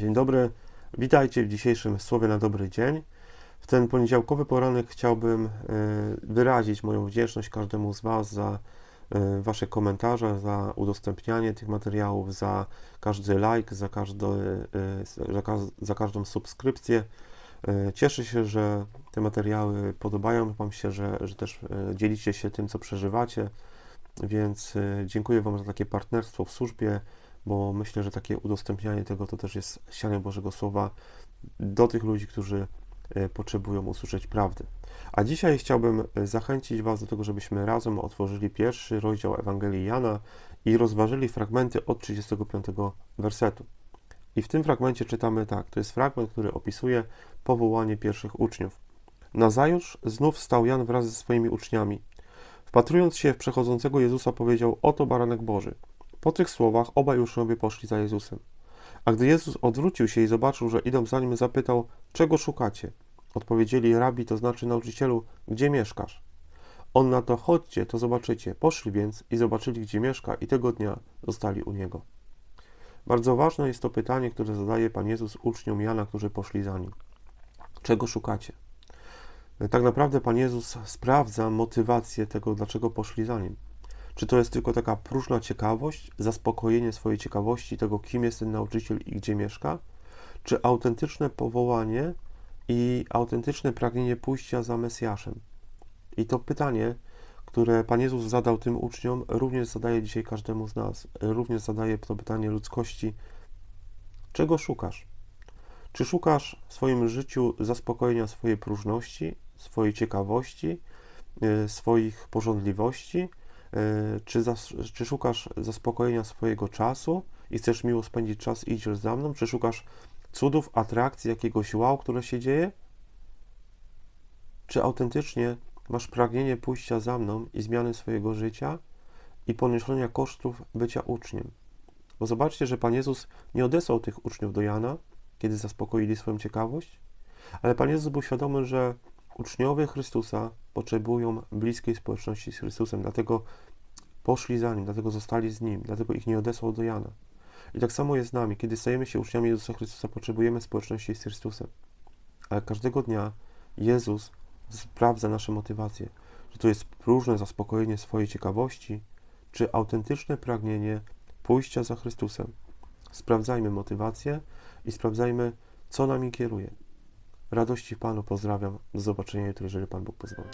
Dzień dobry, witajcie w dzisiejszym Słowie na dobry dzień. W ten poniedziałkowy poranek chciałbym e, wyrazić moją wdzięczność każdemu z Was za e, Wasze komentarze, za udostępnianie tych materiałów, za każdy like, za, każdy, e, za, za każdą subskrypcję. Cieszę się, że te materiały podobają Wam się, że, że też dzielicie się tym, co przeżywacie, więc dziękuję Wam za takie partnerstwo w służbie, bo myślę, że takie udostępnianie tego to też jest sianie Bożego Słowa do tych ludzi, którzy e, potrzebują usłyszeć prawdy. A dzisiaj chciałbym e, zachęcić Was do tego, żebyśmy razem otworzyli pierwszy rozdział Ewangelii Jana i rozważyli fragmenty od 35 wersetu. I w tym fragmencie czytamy tak: to jest fragment, który opisuje powołanie pierwszych uczniów. Nazajutrz znów stał Jan wraz ze swoimi uczniami. Wpatrując się w przechodzącego Jezusa, powiedział: Oto baranek Boży. Po tych słowach obaj uczniowie poszli za Jezusem. A gdy Jezus odwrócił się i zobaczył, że idą za nim, zapytał: Czego szukacie? Odpowiedzieli: Rabi, to znaczy nauczycielu, gdzie mieszkasz? On na to: Chodźcie, to zobaczycie. Poszli więc i zobaczyli, gdzie mieszka, i tego dnia zostali u niego. Bardzo ważne jest to pytanie, które zadaje Pan Jezus uczniom Jana, którzy poszli za nim. Czego szukacie? Tak naprawdę Pan Jezus sprawdza motywację tego, dlaczego poszli za nim. Czy to jest tylko taka próżna ciekawość, zaspokojenie swojej ciekawości tego, kim jest ten nauczyciel i gdzie mieszka? Czy autentyczne powołanie i autentyczne pragnienie pójścia za Mesjaszem? I to pytanie, które Pan Jezus zadał tym uczniom, również zadaje dzisiaj każdemu z nas. Również zadaje to pytanie ludzkości: czego szukasz? Czy szukasz w swoim życiu zaspokojenia swojej próżności, swojej ciekawości, yy, swoich porządliwości? Yy, Czy, zas- czy szukasz zaspokojenia swojego czasu i chcesz miło spędzić czas i idziesz za mną? Czy szukasz cudów, atrakcji, jakiegoś wow, które się dzieje? Czy autentycznie masz pragnienie pójścia za mną i zmiany swojego życia i ponoszenia kosztów bycia uczniem? Bo zobaczcie, że Pan Jezus nie odesłał tych uczniów do Jana, kiedy zaspokoili swoją ciekawość, ale Pan Jezus był świadomy, że uczniowie Chrystusa potrzebują bliskiej społeczności z Chrystusem, dlatego poszli za Nim, dlatego zostali z Nim, dlatego ich nie odesłał do Jana. I tak samo jest z nami. Kiedy stajemy się uczniami Jezusa Chrystusa, potrzebujemy społeczności z Chrystusem. Ale każdego dnia Jezus sprawdza nasze motywacje. Czy to jest próżne zaspokojenie swojej ciekawości, czy autentyczne pragnienie pójścia za Chrystusem. Sprawdzajmy motywację i sprawdzajmy, co nami kieruje. Radości Panu pozdrawiam. Do zobaczenia jutro, jeżeli Pan Bóg pozwoli.